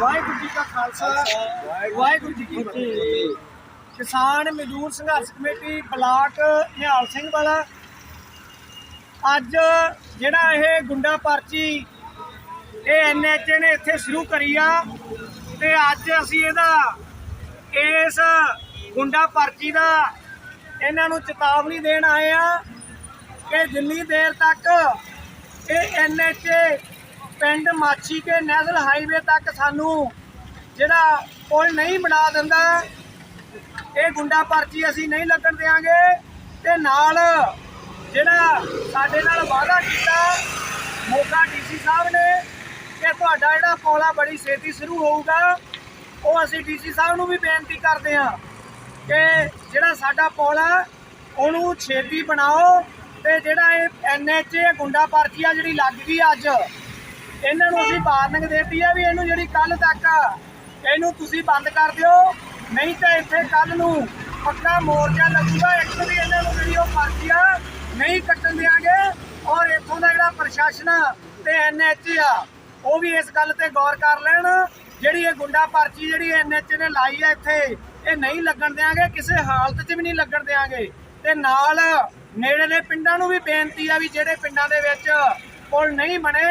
ਵਾਹਿਗੁਰੂ ਜੀ ਕਾ ਖਾਲਸਾ, ਵਾਹਿਗੁਰੂ ਜੀ ਕੀ ਫਤਿਹ। ਕਿਸਾਨ ਮਜ਼ਦੂਰ ਸੰਘਰਸ਼ ਕਮੇਟੀ, ਬਲਾਕ ਨਿਹਾਲ ਸਿੰਘ ਵਾਲਾ। ਅੱਜ ਜਿਹੜਾ ਇਹ ਗੁੰਡਾ ਪਰਚੀ ਇਹ ਐਨਐਚਏ ਨੇ ਇੱਥੇ ਸ਼ੁਰੂ ਕਰੀ ਆ ਤੇ ਅੱਜ ਅਸੀਂ ਇਹਦਾ ਇਸ ਗੁੰਡਾ ਪਰਚੀ ਦਾ ਇਹਨਾਂ ਨੂੰ ਚੇਤਾਵਨੀ ਦੇਣ ਆਏ ਆ ਕਿ ਜਿੰਨੀ ਦੇਰ ਤੱਕ ਇਹ ਐਨਐਚਏ ਪਿੰਡ ਮਾਛੀ ਕੇ ਨੈਸ਼ਨਲ ਹਾਈਵੇ ਤੱਕ ਸਾਨੂੰ ਜਿਹੜਾ ਪੁਲ ਨਹੀਂ ਬਣਾ ਦਿੰਦਾ, ਇਹ ਗੁੰਡਾ ਪਰਚੀ ਅਸੀਂ ਨਹੀਂ ਲੱਗਣ ਦੇਾਂਗੇ ਤੇ ਨਾਲ ਜਿਹੜਾ ਸਾਡੇ ਨਾਲ ਵਾਅਦਾ ਕੀਤਾ, ਮੋਗਾ ਡੀਸੀ ਸਾਹਿਬ ਨੇ ਕਿ ਤੁਹਾਡਾ ਜਿਹੜਾ ਪੁਲ ਆ ਬੜੀ ਛੇਤੀ ਸ਼ੁਰੂ ਹੋਊਗਾ। ਉਹ ਅਸੀਂ ਡੀਸੀ ਸਾਹਿਬ ਨੂੰ ਵੀ ਬੇਨਤੀ ਕਰਦੇ ਹਾਂ ਕਿ ਜਿਹੜਾ ਸਾਡਾ ਪੁਲ ਆ, ਉਹਨੂੰ ਛੇਤੀ ਬਣਾਓ। ਤੇ ਜਿਹੜਾ ਇਹ ਐਨਐਚਏ ਗੁੰਡਾ ਪਰਚੀ ਆ ਜਿਹੜੀ ਲੱਗ ਗਈ ਅੱਜ, ਇਹਨਾਂ ਨੂੰ ਅਸੀਂ ਵਾਰਨਿੰਗ ਦੇਤੀ ਆ ਵੀ ਇਹਨੂੰ ਜਿਹੜੀ ਕੱਲ ਤੱਕ ਇਹਨੂੰ ਤੁਸੀਂ ਬੰਦ ਕਰ ਦਿਓ, ਨਹੀਂ ਤਾਂ ਇੱਥੇ ਕੱਲ ਨੂੰ ਪੱਕਾ ਮੋਰਚਾ ਲੱਗੂਗਾ, ਇੱਕ ਵੀ ਇਹਨਾਂ ਨੂੰ ਜਿਹੜੀ ਉਹ ਪਰਚੀ ਆ ਨਹੀਂ ਕੱਟਣ ਦਿਆਂਗੇ ਔਰ ਇੱਥੋਂ ਦਾ ਜਿਹੜਾ ਪ੍ਰਸ਼ਾਸਨ ਆ ਤੇ ਐਨਐਚ ਆ, ਉਹ ਵੀ ਇਸ ਗੱਲ ਤੇ ਗੌਰ ਕਰ ਲੈਣ, ਜਿਹੜੀ ਇਹ ਗੁੰਡਾ ਪਰਚੀ ਜਿਹੜੀ ਐਨਐਚ ਨੇ ਲਾਈ ਆ ਇੱਥੇ, ਇਹ ਨਹੀਂ ਲੱਗਣ ਦਿਆਂਗੇ, ਕਿਸੇ ਹਾਲਤ 'ਚ ਵੀ ਨਹੀਂ ਲੱਗਣ ਦਿਆਂਗੇ, ਤੇ ਨਾਲ ਨੇੜੇ ਦੇ ਪਿੰਡਾਂ ਨੂੰ ਵੀ ਬੇਨਤੀ ਆ ਵੀ ਜਿਹੜੇ ਪਿੰਡਾਂ ਦੇ ਵਿੱਚ ਪੁਲ ਨਹੀਂ ਬਣੇ,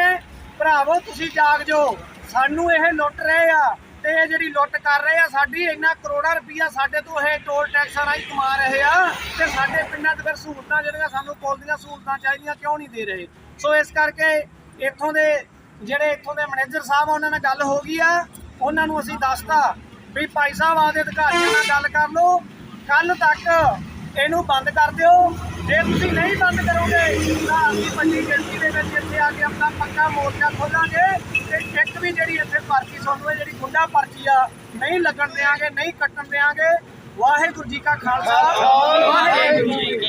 ਭਰਾਵੋ, ਤੁਸੀਂ ਜਾਗ ਜਾਓ। ਸਾਨੂੰ ਇਹ ਲੁੱਟ ਰਹੇ ਆ ਤੇ ਇਹ ਜਿਹੜੀ ਲੁੱਟ ਕਰ ਰਹੇ ਆ, ਸਾਡੀ ਇੰਨਾ ਕਰੋੜਾਂ ਰੁਪਈਆ ਸਾਡੇ ਤੋਂ ਇਹ ਟੋਲ ਟੈਕਸਾਂ ਰਾਹੀਂ ਕਮਾ ਰਹੇ ਆ ਤੇ ਸਾਡੇ ਪਿੰਡਾਂ 'ਚ ਫਿਰ ਸਹੂਲਤਾਂ ਜਿਹੜੀਆਂ ਸਾਨੂੰ ਪੁਲ ਦੀਆਂ ਸਹੂਲਤਾਂ ਚਾਹੀਦੀਆਂ ਕਿਉਂ ਨਹੀਂ ਦੇ ਰਹੇ? ਸੋ ਇਸ ਕਰਕੇ ਇੱਥੋਂ ਦੇ ਜਿਹੜੇ ਇੱਥੋਂ ਦੇ ਮੈਨੇਜਰ ਸਾਹਿਬ ਆ, ਉਹਨਾਂ ਨਾਲ ਗੱਲ ਹੋ ਗਈ ਆ। ਉਹਨਾਂ ਨੂੰ ਅਸੀਂ ਦੱਸਤਾ ਵੀ ਭਾਈ ਸਾਹਿਬ, ਆਦੇ ਅਧਿਕਾਰੀਆਂ ਨਾਲ ਗੱਲ ਕਰ ਲਓ। ਕੱਲ ਤੱਕ ਇਹਨੂੰ ਬੰਦ ਕਰ ਦਿਓ। ਜੇ ਤੁਸੀਂ ਨਹੀਂ ਬੰਦ ਕਰੋਗੇ ਤਾਂ ਅਸੀਂ ਵੱਡੀ ਗਿਣਤੀ ਦੇ ਵਿੱਚ ਇੱਥੇ ਆ ਕੇ ਆਪਣਾ ਪੱਕਾ ਮੋਰਚਾ ਖੋਲਾਂਗੇ ਤੇ ਇੱਕ ਵੀ ਜਿਹੜੀ ਇੱਥੇ ਪਰਚੀ ਸੁਣੋ ਜਿਹੜੀ ਗੁੰਡਾ ਪਰਚੀ ਆ ਨਹੀਂ ਲੱਗਣ ਦੇਾਂਗੇ ਨਹੀਂ ਕੱਟਣ ਦੇਾਂਗੇ ਵਾਹਿਗੁਰੂ ਜੀ ਕਾ ਖਾਲਸਾ। ਵਾਹਿਗੁਰੂ ਜੀ